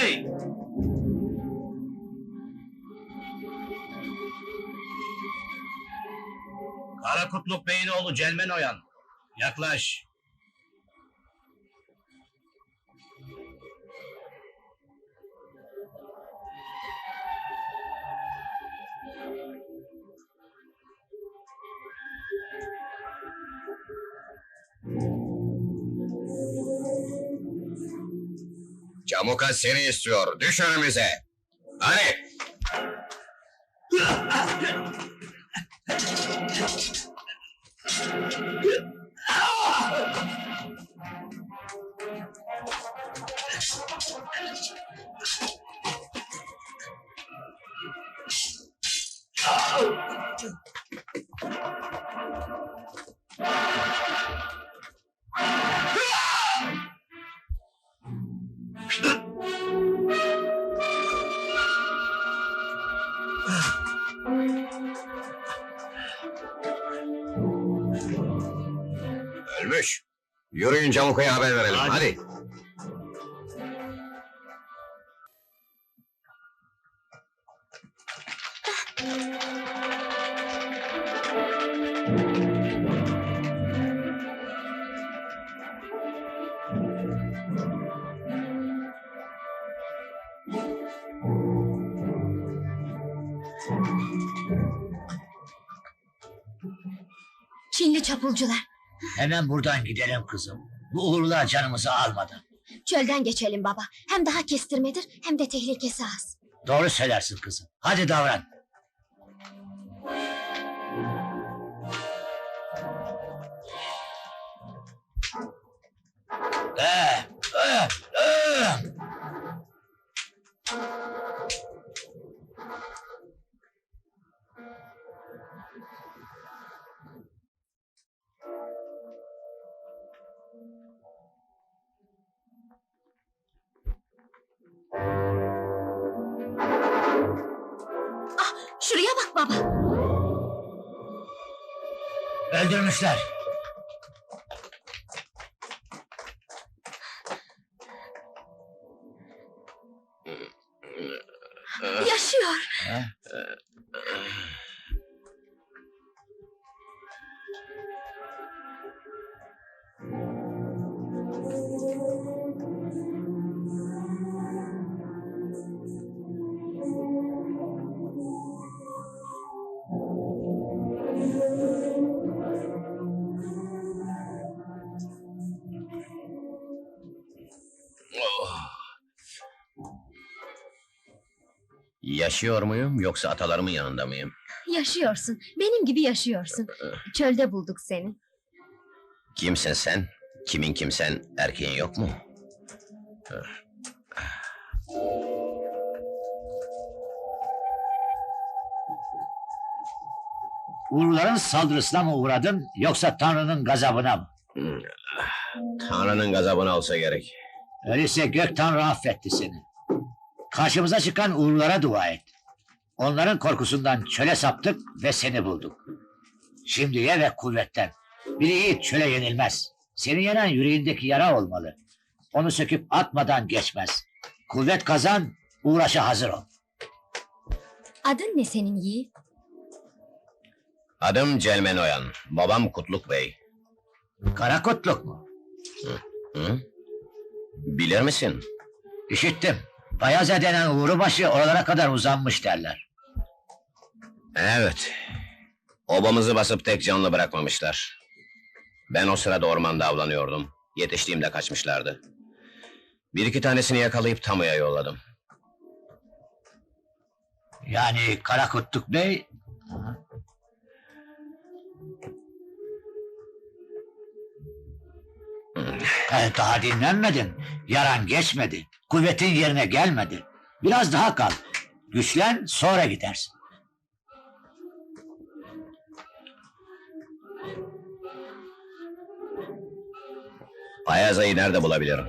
Hey! Karakutluk Bey'in oğlu Celmen Oyan. Yaklaş. Camuka seni istiyor. Düş önümüze. Hadi. Ölmüş. Yürüyün Camuka'ya haber verelim. Hadi. Hadi. Çinli çapulcular. Hemen buradan gidelim kızım. Bu uğurlar canımızı almadı. Çölden geçelim baba. Hem daha kestirmedir hem de tehlikesi az. Doğru söylersin kızım. Hadi davran. Eh, eh, Şuraya bak baba. Öldürmüşler. Yaşıyor. Yaşıyor muyum yoksa atalarımın yanında mıyım? Yaşıyorsun. Benim gibi yaşıyorsun. Çölde bulduk seni. Kimsin sen? Kimin kimsen? Erkeğin yok mu? Uğurların saldırısına mı uğradın yoksa Tanrı'nın gazabına mı? Tanrı'nın gazabını alsa gerek. Öyleyse gök Tanrı affetti seni. Karşımıza çıkan uğurlara dua et. Onların korkusundan çöle saptık ve seni bulduk. Şimdi ye ve kuvvetten. Bir yiğit çöle yenilmez. Seni yenen yüreğindeki yara olmalı. Onu söküp atmadan geçmez. Kuvvet kazan, uğraşa hazır ol. Adın ne senin yiğit? Adım Celmen Oyan. Babam Kutluk Bey. Karakutluk mu? Hı? Bilir misin? İşittim. Bayaza denen uğru başı oralara kadar uzanmış derler. Evet. Obamızı basıp tek canlı bırakmamışlar. Ben o sırada ormanda avlanıyordum. Yetiştiğimde kaçmışlardı. Bir iki tanesini yakalayıp Tamu'ya yolladım. Yani Karakutluk Bey... Daha dinlenmedin. Yaran geçmedi. Kuvvetin yerine gelmedi. Biraz daha kal. Güçlen sonra gidersin. Ayaza'yı nerede bulabilirim?